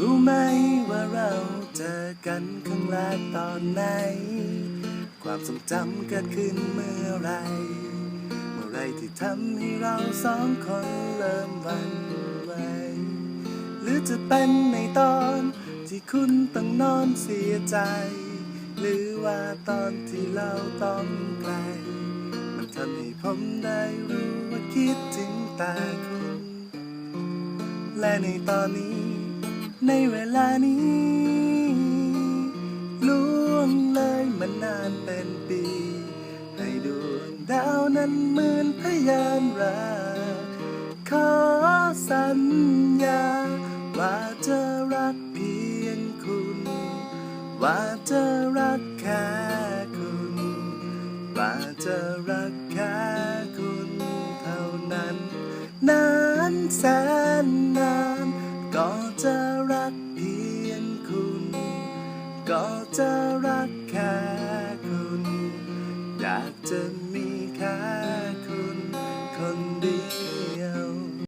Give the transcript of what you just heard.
รู้ไหมว่าเราเจอกันครั้งแรกตอนไหน ความทรงจำเกิดขึ้นเมื่อไร เมื่อไรที่ทำให้เราสองคนเริ่มวันไหวหรือจะเป็นในตอนที่คุณต้องนอนเสียใจ หรือว่าตอนที่เราต้องไกล มันทำให้ผมได้รู้ว่าคิดถึงแต่คุณ และในตอนนี้ ในเวลานี้ล่วงเลยมันนานเป็นปี ให้ดวงดาวนั้นเหมือนพยานรักขอสัญญา ว่าจะรักเพียงคุณ ว่าจะรักแค่คุณ ว่าจะรักแค่คุณเท่านั้น นานแสนนาน จะรักแค่คุณ อยากจะมีแค่